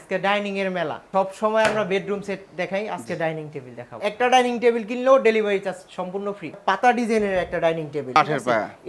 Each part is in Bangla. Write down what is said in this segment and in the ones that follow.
আজকে ডাইনিং এর মেলা। সব সময় আমরা বেডরুম সেট দেখাই আজকে ডাইনিং টেবিল দেখাবো। একটা ডাইনিং টেবিল কিনলেও ডেলিভারি চার্জ সম্পূর্ণ ফ্রি পাতা ডিজাইনের একটা ডাইনিং টেবিল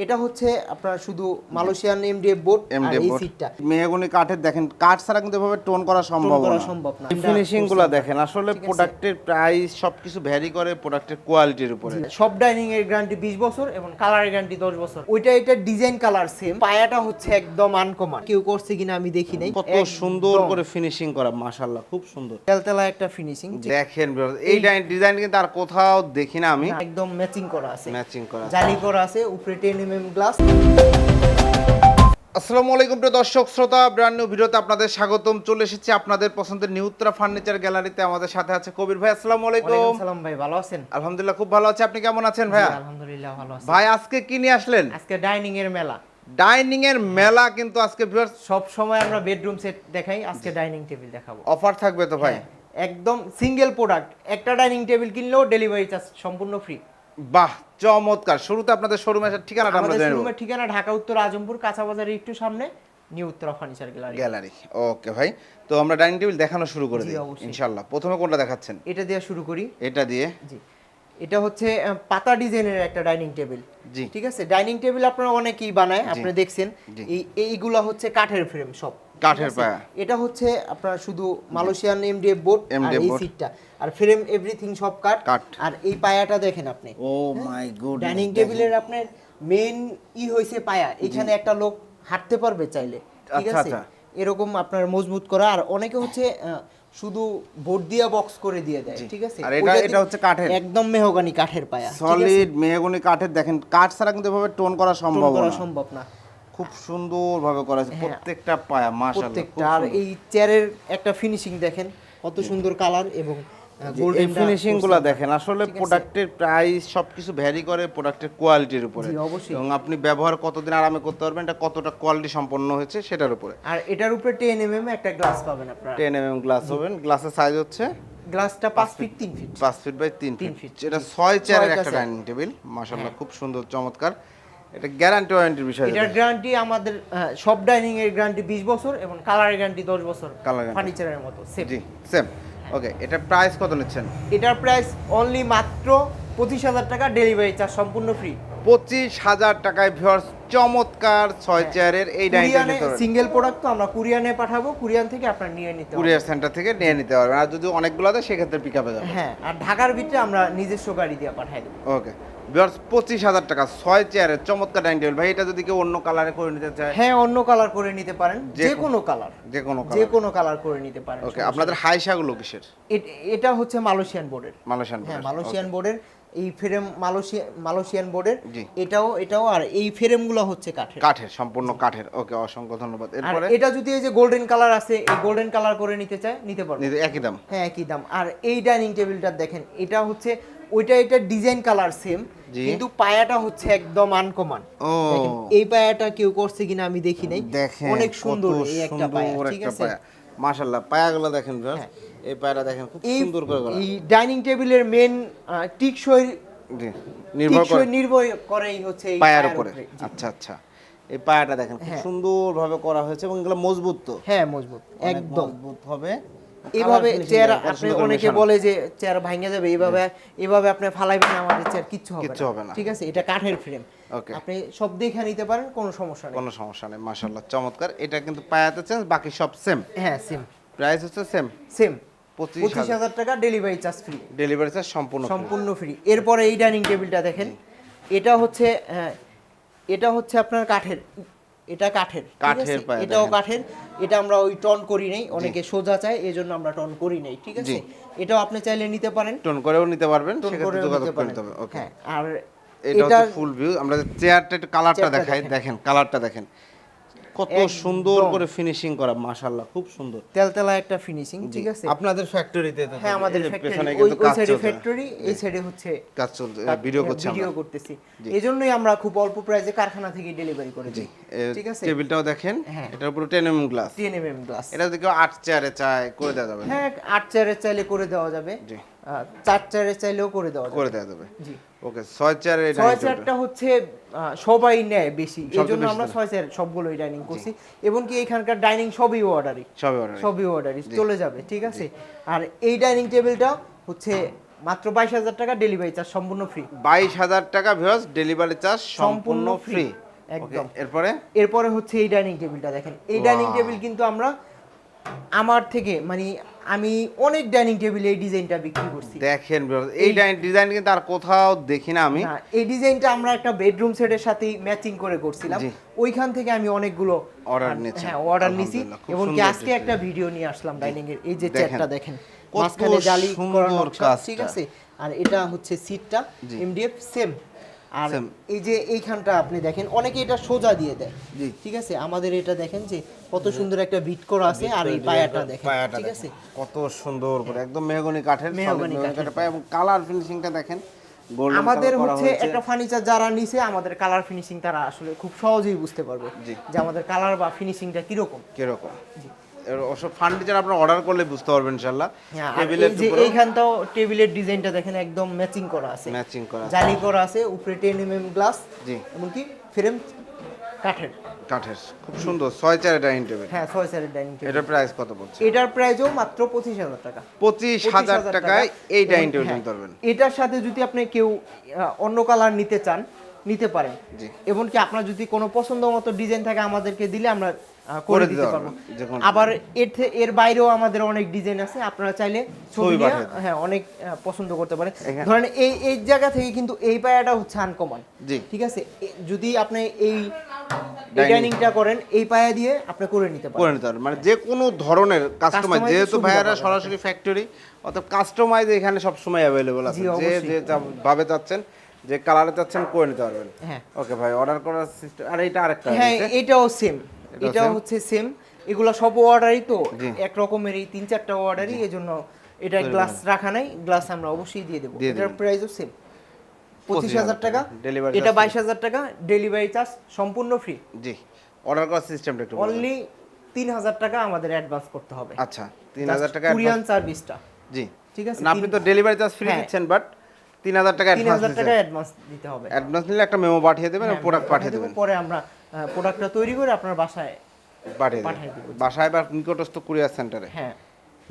এটা হচ্ছে আপনার শুধু মালয়েশিয়ান এমডিএফ বোর্ড আর এই সিটটা মেহগনি কাঠের দেখেন কাঠ ছাড়া কিন্তু এভাবে টোন করা সম্ভব না। সম্ভব না। ফিনিশিংগুলো দেখেন আসলে প্রোডাক্টের প্রাইস সবকিছু ভ্যারি করে প্রোডাক্টের কোয়ালিটির উপরে। সব ডাইনিং এর গ্যারান্টি 20 বছর এবং কালারের গ্যারান্টি 10 বছর। ওইটা এটা ডিজাইন কালার সেম পায়াটা হচ্ছে একদম আনকমন কেউ করছে কিনা আমি দেখি নাই। কত সুন্দর করে ফিনিশিং করা মাশাআল্লাহ খুব সুন্দর। তেলতেলা একটা ফিনিশিং দেখেন এই ডিজাইন কিন্তু আর কোথাও দেখি না আমি। একদম ম্যাচিং করা আছে। ম্যাচিং করা জালি করা আছে উপরে 10 এমএম গ্লাস আসসালামু আলাইকুম প্রিয় দর্শক শ্রোতা ব্র্যান্ড নিউ ভিডিওতে আপনাদের স্বাগতম। চলে এসেছি আপনাদের পছন্দের নিউত্রা ফার্নিচার গ্যালারিতে আমাদের সাথে আছে কবির ভাই আসসালামু আলাইকুম। সালাম ভাই ভালো আছেন? আলহামদুলিল্লাহ খুব ভালো আছে। আপনি কেমন আছেন ভাইয়া? জি, আলহামদুলিল্লাহ ভালো আছি। ভাই আজকে কি নিয়ে আসলেন? আজকে ডাইনিং এর মেলা। ডাইনিং এর মেলা কিন্তু আজকে ভিউয়ার্স সব সময় আমরা বেডরুম সেট দেখাই আজকে ডাইনিং টেবিল দেখাবো। অফার থাকবে তো ভাই? হ্যাঁ, একদম সিঙ্গেল প্রোডাক্ট একটা ডাইনিং টেবিল কিনলেও ডেলিভারি চার্জ সম্পূর্ণ ফ্রি বাহ চমৎকার। শুরুতে আপনাদের শোরুমের ঠিকানাটা আমরা আমাদের শোরুমের ঠিকানা ঢাকা উত্তর আজমপুর কাঁচা বাজারের একটু সামনে new Uttara furniture gallery gallery okay ভাই তো আমরা ডাইনিং টেবিল দেখানো শুরু করে দিই ইনশাআল্লাহ। প্রথমে কোনটা দেখাচ্ছেন? এটা দিয়ে শুরু করি। এটা দিয়ে? জি। এটা হচ্ছে পাতা ডিজাইনের একটা ডাইনিং টেবিল। ঠিক আছে? ডাইনিং টেবিল আপনারা অনেকেই বানায় আপনি দেখছেন। এই এইগুলা হচ্ছে কাঠের ফ্রেম সব। কাঠের পায়া। এটা হচ্ছে আপনার শুধু মালয়েশিয়ান এমডিএফ বোর্ড আর এই সিটটা আর ফ্রেম এভরিথিং সব কাঠ। আর এই পায়াটা দেখেন আপনি। ও মাই গুড ডাইনিং টেবিলের আপনার মেইন ই হইছে পায়া। এখানে একটা লোক হাঁটতে পারবে চাইলে। ঠিক আচ্ছা, আছে? আচ্ছা। এরকম আপনার মজবুত করা। আর অনেকে হচ্ছে শুধু বোর্ড দিয়া বক্স করে দিয়ে দেয় ঠিক আছে? আর এটা- এটা হচ্ছে কাঠের? একদম মেহগানি কাঠের পায়া সলিড মেহগনি কাঠের দেখেন কাঠ ছাড়া কিন্তু এভাবে টোন করা সম্ভব না। সম্ভব না। খুব সুন্দর ভাবে করা আছে হ্যাঁ। প্রত্যেকটা পায়া মাশাআল্লাহ প্রত্যেকটা আর এই চেয়ারের একটা ফিনিশিং দেখেন কত সুন্দর কালার এবং এই ফিনিশিংগুলো দেখেন আসলে প্রোডাক্টের প্রাইস সবকিছু ভ্যারি করে প্রোডাক্টের কোয়ালিটির উপরে। এবং আপনি ব্যবহার কতদিন আরামে করতে পারবেন এটা কতটা কোয়ালিটি সম্পন্ন হয়েছে সেটার উপরে। আর এটার উপরে এম একটা গ্লাস পাবেন আপনারা। গ্লাস হবেন গ্লাসের সাইজ হচ্ছে গ্লাসটা ফিট তিন ফিট ফিট বাই ফিট এটা ছয় চেয়ারের একটা ডাইনিং টেবিল মাশাআল্লাহ খুব সুন্দর চমৎকার। এটা গ্যারান্টি ওয়ারেন্টির বিষয় এটার গ্যারান্টি আমাদের আহ, সব ডাইনিং এর গ্যারান্টি 20 বছর এবং কালারের গ্যারান্টি 10 বছর ফার্নিচারের মতো সেম জি সেম ওকে এটা প্রাইস কত নিচ্ছেন? এটার প্রাইস অনলি মাত্র পঁচিশ হাজার টাকা ডেলিভারি চার্জ সম্পূর্ণ ফ্রি পঁচিশ হাজার টাকায় ভিউয়ার্স চমৎকার ছয় চেয়ারের এই ডাইনিং সিঙ্গেল প্রোডাক্ট তো আমরা কুরিয়ানে পাঠাবো কুরিয়ান থেকে আপনার নিয়ে নিতে কুরিয়ার সেন্টার থেকে নিয়ে নিতে পারবেন। আর যদি অনেকগুলো দেয় সেক্ষেত্রে পিক আপে যাবে হ্যাঁ আর ঢাকার ভিতরে আমরা নিজস্ব গাড়ি দিয়ে পাঠাই দেবো। ওকে পঁচিশ হাজার টাকা। ছয় চেয়ারের চমৎকার ডাইনিং টেবিল ভাই এটা যদি কেউ অন্য কালারে করে নিতে চায়? হ্যাঁ অন্য কালার করে নিতে পারেন। যে কোনো- কালার যে কোনো যে কোনো কালার করে নিতে পারেন ওকে আপনাদের হাইসাগুলো কিসের? এটা হচ্ছে মালয়েশিয়ান বোর্ডের মালয়েশিয়ান হ্যাঁ মালয়েশিয়ান বোর্ডের এই ফ্রেম মালয়েশিয়া মালয়েশিয়ান বোর্ডের এটাও এটাও আর এই ফ্রেমগুলো হচ্ছে কাঠের। কাঠের সম্পূর্ণ কাঠের। ওকে অসংখ্য ধন্যবাদ। এরপরে? এটা যদি এই যে গোল্ডেন কালার আছে এই গোল্ডেন কালার করে নিতে চায় নিতে পারবে। একই দাম। হ্যাঁ একই দাম। আর এই ডাইনিং টেবিলটা দেখেন এটা হচ্ছে ওইটা এটা ডিজাইন কালার সেম কিন্তু পায়াটা হচ্ছে একদম আনকমন এই পায়াটা কেউ করছে কিনা আমি দেখি নাই। অনেক সুন্দর এই একটা পায়া ঠিক আছে? মাশাআল্লাহ পায়াগুলো দেখেন হ্যাঁ। এই পায়াটা দেখেন খুব সুন্দর করে করা। এই ডাইনিং টেবিলের মেন টিকসই নির্ভর করে। নির্ভর করেই হচ্ছে এই পায়ার পায়ার উপরে। আচ্ছা আচ্ছা। এই পায়াটা দেখেন খুব হ্যাঁ। সুন্দর ভাবে করা হয়েছে এবং এগুলো মজবুত তো। হ্যাঁ মজবুত। একদম। মজবুত হবে। এইভাবে finishing চেয়ার আপনি অনেকে বলে যে চেয়ার ভাঙে যাবে এইভাবে এইভাবে আপনি ফালাইবেন আমাদের চেয়ার কিচ্ছু হবে কিচ্ছু হবে না। ঠিক আছে? এটা কাঠের ফ্রেম. আপনি সব দেখে নিতে পারেন কোনো সমস্যা নেই। কোনো সমস্যা নেই মাশাআল্লাহ চমৎকার। এটা কিন্তু পায়াতে চেঞ্জ বাকি সব সেম হ্যাঁ সেম প্রাইস হচ্ছে সেম সেম পঁচিশ পঁচিশ হাজার টাকা delivery charge free delivery charge সম্পূর্ণ সম্পূর্ণ ফ্রি এরপরে এই ডাইনিং টেবিলটা দেখেন। এটা হচ্ছে হ্যাঁ, এটা হচ্ছে আপনার কাঠের এটা কাঠের কাঠের? এটাও কাঠের এটা আমরা ওই টন করি নাই অনেকে সোজা চায় এই জন্য আমরা টন করি নাই ঠিক আছে? এটাও আপনি চাইলে নিতে পারেন। টন করেও নিতে পারবেন টন করে করেও নিতে পারেন। ওকে। হ্যাঁ আর এটা ফুল ভিউ আমরা চেয়ারটা একটু কালারটা দেখাই। দেখেন। কালারটা দেখেন। কত সুন্দর করে ফিনিশিং করা মাশাআল্লাহ খুব সুন্দর। তেলতেলা একটা ফিনিশিং ঠিক আছে? আপনাদের ফ্যাক্টরিতে হ্যাঁ আমাদের ফ্যাক্টরি পেছনে ওই কিন্তু কাজ সাইডে ফ্যাক্টরি এই সাইডে হচ্ছে কাজ চলছে ভিডিও করছি আমরা ভিডিও করতেছি। এই জন্যই আমরা খুব অল্প প্রাইসে কারখানা থেকে ডেলিভারি করে দিই ঠিক আছে? টেবিলটাও দেখেন হ্যাঁ। এটার উপরে ten M glass 10 MM glass এটা কেউ আট চেয়ারে চায় করে দেওয়া যাবে হ্যাঁ আট চেয়ারের চাইলে করে দেওয়া যাবে। জি। চার চেয়ারে চাইলেও করে দেওয়া করে দেওয়া যাবে। জি। ওকে ছয় এই ছয় চেয়ারটা হচ্ছে সবাই নেয় বেশি। এই জন্য আমরা ছয় চেয়ার সবগুলোই ডাইনিং করছি। এবং কি এখানকার ডাইনিং সবই অর্ডারই সবই অর্ডার সবই অর্ডারই চলে যাবে ঠিক আছে? আর এই ডাইনিং টেবিলটা হচ্ছে মাত্র বাইশ হাজার টাকা ডেলিভারি চার্জ সম্পূর্ণ ফ্রি বাইশ হাজার টাকা ভিউয়ার্স ডেলিভারি চার্জ সম্পূর্ণ ফ্রি একদম। এরপরে? এরপরে হচ্ছে এই ডাইনিং টেবিলটা দেখেন। এই ডাইনিং টেবিল কিন্তু আমরা আমার থেকে মানে আমি অনেক ডাইনিং টেবিল এই ডিজাইনটা বিক্রি করছি। দেখেন এই ডিজাইন কিন্তু আর কোথাও দেখি না আমি। এই ডিজাইনটা আমরা একটা বেডরুম সেটের সাথেই ম্যাচিং করে করছিলাম। ওইখান থেকে আমি অনেকগুলো অর্ডার নিয়েছেন। হ্যাঁ অর্ডার নিছি। এবং কি আজকে একটা ভিডিও নিয়ে আসলাম ডাইনিং এর। এই যে। চেয়ারটা দেখেন মাঝখানে জালি করা। ঠিক আছে? আর এটা হচ্ছে সিটটা। এমডিএফ সেম আর। এই যে এইখানটা আপনি দেখেন অনেকে এটা সোজা দিয়ে দেয়। ঠিক আছে? আমাদের এটা দেখেন যে কত সুন্দর একটা বিট করা আছে আর এই পায়াটা দেখেন ঠিক আছে? কত সুন্দর করে একদম মেহগনি কাঠের মেহগনি কাঠের। পায় এবং কালার ফিনিশিংটা দেখেন আমাদের হচ্ছে একটা ফার্নিচার যারা নিছে আমাদের কালার ফিনিশিং তারা আসলে খুব সহজেই বুঝতে পারবে জি। যে আমাদের কালার বা ফিনিশিংটা কীরকম। কীরকম। এর ওসব ফার্নিচার আপনারা অর্ডার করলে বুঝতে পারবেন ইনশাআল্লাহ। হ্যাঁ, টেবিলের যে এইখানটাও টেবিলের ডিজাইনটা দেখেন একদম ম্যাচিং করা আছে। ম্যাচিং করা জালি করা আছে উপরে গ্লাস জি। এমনকি ফ্রেম কাঠের। কাঠের খুব সুন্দর ছয় চারের ডাইনিং টেবিল হ্যাঁ ছয় সারের ডাইনিং টেবিল এটার প্রাইস কত পড়ছে? এটার প্রাইসও মাত্র পঁচিশ হাজার টাকা। পঁচিশ হাজার টাকায় এই ডাইনিং টেবিল হ্যাঁ, নিতে পারবেন। এটার সাথে যদি আপনি কেউ অন্য কালার নিতে চান নিতে পারেন। জি। এমনকি আপনার যদি কোনো পছন্দ মতো ডিজাইন থাকে আমাদেরকে দিলে আমরা করে দিতে পারব, আবার এর এর বাইরেও আমাদের অনেক ডিজাইন আছে আপনারা চাইলে ছবি। হ্যাঁ অনেক পছন্দ করতে পারেন। ধরেন এই এই জায়গা থেকে কিন্তু এই পায়াটা হচ্ছে আনকমন ঠিক আছে? যদি আপনি এই ডাইনিংটা করেন এই পায়া দিয়ে আপনি করে নিতে পারেন। করে নিতে পারবেন মানে যে কোনো ধরনের কাস্টমাইজ যেহেতু ভাইয়ারা সরাসরি ফ্যাক্টরি অত কাস্টমাইজ এখানে সব সময় অ্যাভেলেবল আছে যে যে ভাবে চাচ্ছেন যে কালারে চাচ্ছেন করে নিতে পারবেন। হ্যাঁ। ওকে ভাই অর্ডার করার সিস্টেম আর এটা আরেকটা হ্যাঁ এটাও সেম এটাও হচ্ছে সেম এগুলো সব অর্ডারই তো। এক রকমেরই তিন চারটা অর্ডারই এজন্য এটা গ্লাস রাখা নাই। গ্লাস আমরা অবশ্যই দিয়ে দেবো। এটার প্রাইসও সেম পঁচিশ হাজার টাকা। Delivery এটা বাইশ হাজার টাকা। ডেলিভারি চার্জ সম্পূর্ণ ফ্রি জি। অর্ডার করার সিস্টেমটা একটু অনলি তিন হাজার টাকা আমাদের অ্যাডভান্স করতে হবে। আচ্ছা তিন হাজার টাকা কুরিয়ান সার্ভিসটা জি। ঠিক আছে? না, আপনি তো ডেলিভারি চার্জ ফ্রি হ্যাঁ। দিচ্ছেন বাট তিন হাজার টাকা অ্যাডভান্স দিতে হবে। অ্যাডভান্স নিলে একটা মেমো পাঠিয়ে দেবেন হ্যাঁ, প্রোডাক্ট পাঠিয়ে দেবেন। পরে আমরা প্রোডাক্টটা তৈরি করে আপনার বাসায় পাঠিয়ে বাসায় বা নিকটস্থ কুরিয়ার সেন্টারে? হ্যাঁ।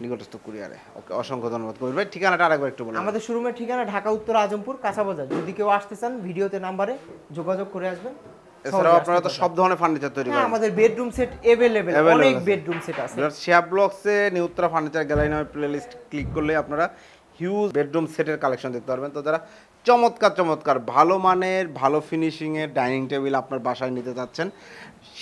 নিকটস্থ কুরিয়ারে। ওকে অসংখ্য ধন্যবাদ কবির ভাই। ঠিকানাটা আরেকবার একটু বলুন আমাদের শোরুমের ঠিকানা ঢাকা উত্তর আজমপুর কাঁচাবাজার যদি কেউ আসতে চান ভিডিওতে নাম্বারে যোগাযোগ করে আসবেন। এছাড়াও আপনারা তো সব ধরনের ফার্নিচার তৈরি হ্যাঁ করেন। আমাদের বেডরুম সেট Available অনেক বেডরুম সেট আছে। শিয়া ব্লগসে নিউত্রা ফার্নিচার গ্যালারি নামে প্লেলিস্ট ক্লিক করলে আপনারা হিউজ বেডরুম সেটের কালেকশন দেখতে পারবেন। তো যারা চমৎকার চমৎকার ভালো মানের ভালো ফিনিশিংয়ের ডাইনিং টেবিল আপনার বাসায় নিতে চাচ্ছেন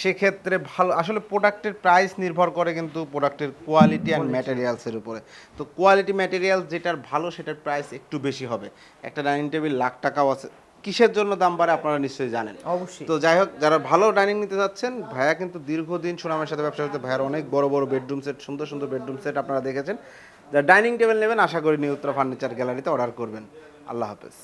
সেক্ষেত্রে ভালো আসলে প্রোডাক্টের প্রাইস নির্ভর করে কিন্তু প্রোডাক্টের কোয়ালিটি অ্যান্ড ম্যাটেরিয়ালসের উপরে। তো কোয়ালিটি ম্যাটেরিয়াল যেটার ভালো সেটার প্রাইস একটু বেশি হবে। একটা ডাইনিং টেবিল লাখ টাকাও আছে কিসের জন্য দাম বাড়ে আপনারা নিশ্চয়ই জানেন। অবশ্যই। তো যাই হোক যারা ভালো ডাইনিং নিতে যাচ্ছেন ভাইয়া কিন্তু দীর্ঘদিন সুনামের সাথে ব্যবসা করতে ভাইয়ার অনেক বড় বড় বেডরুম সেট সুন্দর সুন্দর বেডরুম সেট আপনারা দেখেছেন। যারা ডাইনিং টেবিল নেবেন আশা করি নিউত্রা ফার্নিচার গ্যালারিতে অর্ডার করবেন। আল্লাহ হাফেজ।